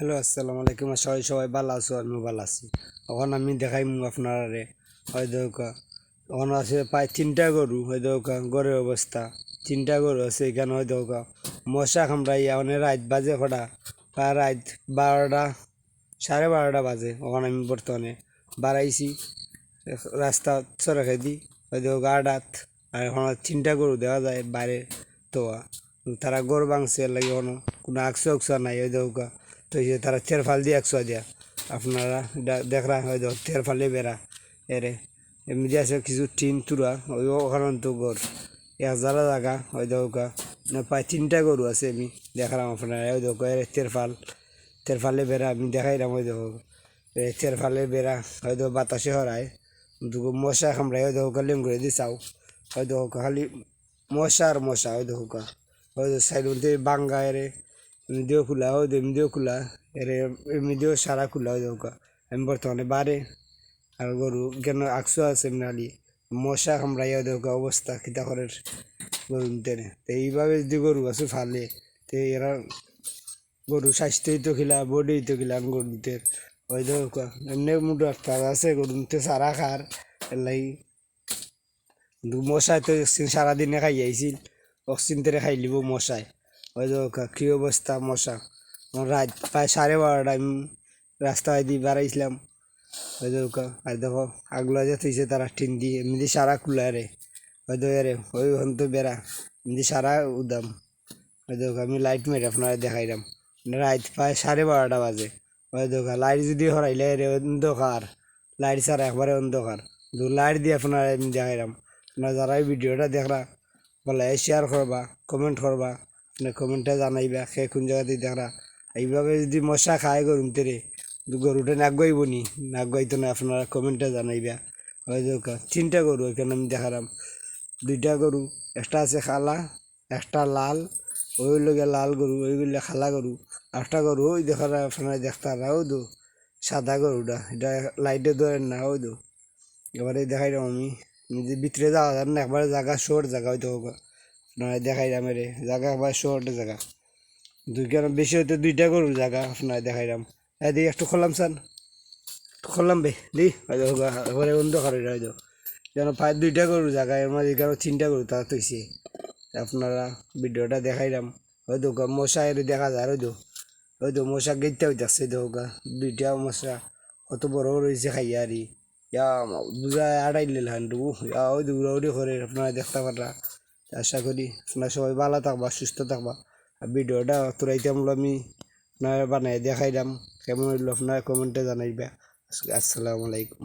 Hello আসসালামু আলাইকুম সবাই সবাই ভালো আছো, আমিও ভালো আছি। এখন আমি দেখাই আপনারে হয় দৌকা এখন আছে প্রায় তিনটা গরু হয় দৌকা গরের অবস্থা। তিনটা গরু আছে, এখানে হয় দৌকা মশা কামড়াই এখন রাত বাজে কটা। প্রায় রাত বারোটা, সাড়ে বারোটা বাজে ওখানে আমি বর্তমানে বাড়াইছি। রাস্তা সরাখাই দি হয় দৌকা আডাত আর এখন তিনটা গরু দেখা যায় বাইরে তোয়া। তারা গরু বাংছে লাগে কোনো কোনো আকশো আকশো নাই দৌকা তো যে তারা তেরফাল দিয়ে একশো দিয়া। আপনারা দেখরা হয়তো তেরফালে বেড়া। এরে, এমনি আছে কিছু টিন তুরা ওই ওখানে তো গর এক হাজার জায়গা দৌকা প্রায় তিনটা গরু আছে আমি দেখলাম আপনারা দৌকা এর তেরফাল তেরফালে বেড়া, আমি দেখাইলাম দৌকা তেরফালে বেড়া হয়তো বাতাসে হরায়। দুগো মশা কামড়ায় ওই দৌকা লেঙ্গুড়ে দি চাও। ওই দৌকা খালি মশা আর মশা, ওই দৌকা ওই সাইড মধ্যে বাঙ্গা এরে। এমনিতেও খোলা হয় এমনিতেও খোলা, এর এমনিতেও সারা খোলা হয় দৌকা। আমি বর্তমানে বারে আর গরু কেন আকশো আছে এমনি মশা কামড়াইয়া দৌকা অবস্থা কিতা করে গরু তেনে। তো এইভাবে যদি গরু আছে ফালে তো এরা গরু স্বাস্থ্যই তো খিলা বডি তো খিলা গরু দিতে ওই দৌকা। এমনি মুটো একটা আছে গরু নিতে সারা খার এলাই মশাই তো সারাদিনে খাই আইছিল অক্সিজেন তেরে খাই লিব মশায় ওই দৌকা কী অবস্থা, মশা? রাত প্রায় সাড়ে বারোটা আমি রাস্তায় দিয়ে বেড়াইছিলাম। ওই দৌকা আর দেখো, আগলা যে থইছে তারা টিন দিয়ে, এমনি সারা খুলা রে। ওই দো রে, ওই তো বেড়া, এমনি সারা উদাম। ওই দৌকা আমি লাইট মেরে আপনারা দেখাইলাম। রাত প্রায় সাড়ে বারোটা বাজে। ওই দোকা লাইট যদি হরাইলে রে, অন্ধকার। লাইট ছাড়া একবারে অন্ধকার। দু লাইট দিয়ে আপনারা আমি দেখাইলাম। আপনারা যারা এই ভিডিওটা দেখরা, বলে শেয়ার করবা কমেন্ট করবা। কমেন্টে জানাইবা, সে কোন জায়গাতে দেখা এইভাবে যদি মশা খায় গরুম তেরে গরুটা নাক গাইব নি নাক গাইতো না আপনারা কমেন্টে জানাইবা দোকা তিনটা গরু এখানে আমি দেখালাম। দুইটা গরু, একটা আছে খালা, একটা লাল, ওই লগে লাল গরু ওইগুলো খালা গরু। একটা গরু, ওই দেখার আপনারা দেখতারা ওই দো সাদা গরুটা, এটা লাইটে ধরেন না, ওই দো এবারে দেখাইলাম আমি। ভিতরে যাওয়া যান না, একবারে জায়গা শোর জায়গা হয়তো আপনারা দেখাইলাম রে। জায়গা একবার শোর জায়গা দুই কেন বেশি হয়তো দুইটা গরুর জায়গা আপনারা দেখাইলাম এদিকে একটু খোলাম সান খোলাম বে, দি। একবারে অন্ধকার হয়তো যেন প্রায় দুইটা গরুর জায়গা এর মাঝে কেন তিনটা গরু তা তৈছে আপনারা ভিডিওটা দেখাইলাম হয়তো মশা এর দেখা যায় হয়তো হয়তো মশা গেতে হইতেছে দেখো দুইটা মশা কত বড় রয়েছে খাইয়া আর। ইয়া দুরা আড়াইলে হান্ডু। ইয়া, ওই দৌড়া উড়ি করে আপনারা দেখতে পারা আশা করি আপনারা সবাই ভালো থাকবা, সুস্থ থাকবা। আর ভিডিওটা তোরাইতে আমরা আমি আপনারা বানাই দেখাইলাম। কেমন হইল আপনারা কমেন্টে জানাইবা। আসসালামু আলাইকুম।